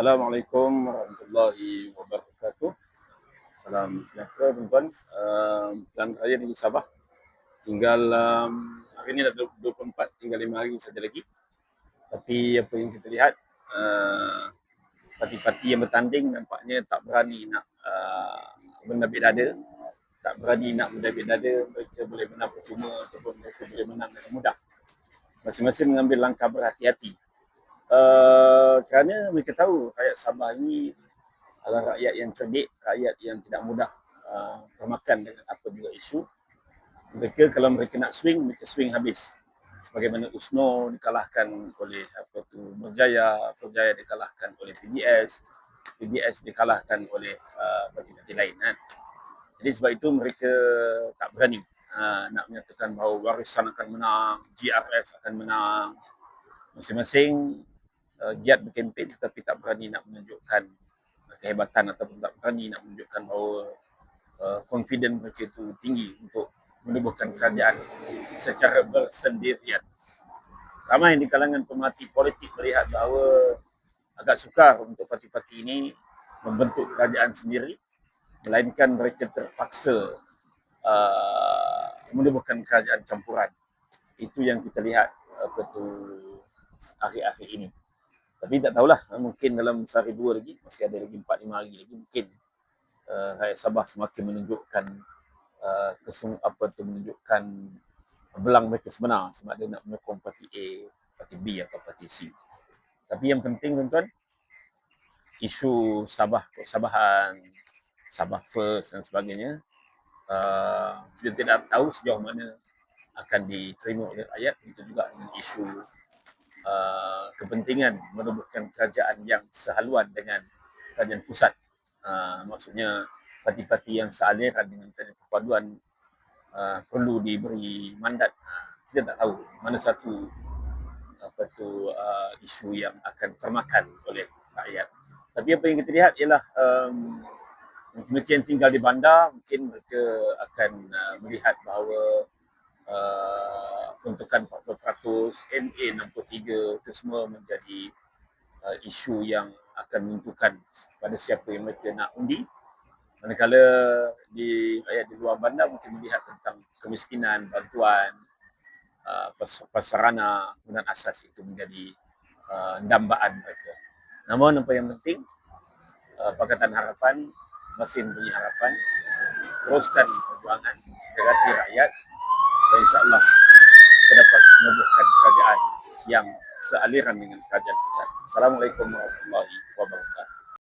Assalamualaikum warahmatullahi wabarakatuh. Salam sejahtera tuan-tuan. Dan raya negeri Sabah. Tinggal um, hari ini dah 24, tinggal 5 hari saja lagi. Tapi apa yang kita lihat, uh, parti-parti yang bertanding nampaknya tak berani nak uh, menabik dada. Tak berani nak menabik dada, mereka boleh menang percuma ataupun mereka boleh menang dengan mudah. Masing-masing mengambil langkah berhati-hati uh, kerana mereka tahu rakyat Sabah ini adalah rakyat yang cerdik, rakyat yang tidak mudah uh, termakan dengan apa juga isu. Mereka kalau mereka nak swing, mereka swing habis. Sebagaimana Usno dikalahkan oleh apa tu Berjaya, Berjaya dikalahkan oleh PBS, PBS dikalahkan oleh uh, parti-parti lain kan. Jadi sebab itu mereka tak berani uh, nak menyatakan bahawa warisan akan menang, GRF akan menang. Masing-masing uh, giat berkempen tetapi tak berani nak menunjukkan kehebatan ataupun tak berani nak menunjukkan bahawa uh, confident mereka itu tinggi untuk menubuhkan kerajaan secara bersendirian. Ramai di kalangan pemerhati politik melihat bahawa agak sukar untuk parti-parti ini membentuk kerajaan sendiri melainkan mereka terpaksa uh, menubuhkan kerajaan campuran. Itu yang kita lihat apa tu akhir-akhir ini. Tapi tak tahulah, mungkin dalam sehari dua lagi, masih ada lagi empat lima hari lagi, mungkin uh, rakyat Sabah semakin menunjukkan uh, kesung apa tu menunjukkan belang mereka sebenar sebab dia nak menyokong parti A, parti B atau parti C. Tapi yang penting tuan-tuan, isu Sabah, Sabahan, Sabah First dan sebagainya, uh, kita tidak tahu sejauh mana akan diterima oleh rakyat. Itu juga isu Uh, kepentingan menubuhkan kerajaan yang sehaluan dengan kerajaan pusat. Uh, maksudnya parti-parti yang sealiran dengan kerajaan perpaduan uh, perlu diberi mandat. Uh, kita tak tahu mana satu apa tu uh, isu yang akan termakan oleh rakyat. Tapi apa yang kita lihat ialah um, mereka yang tinggal di bandar mungkin mereka akan uh, melihat bahawa uh, peruntukan 40%, NA 63 itu semua menjadi uh, isu yang akan menentukan pada siapa yang mereka nak undi. Manakala di rakyat di luar bandar mungkin melihat tentang kemiskinan, bantuan, uh, pasarana, kemudian asas itu menjadi uh, dambaan mereka. Namun apa yang penting, uh, Pakatan Harapan masih punya harapan teruskan perjuangan dekati rakyat dan insyaAllah kita dapat menubuhkan kerajaan yang sealiran dengan kerajaan pusat. Assalamualaikum warahmatullahi wabarakatuh.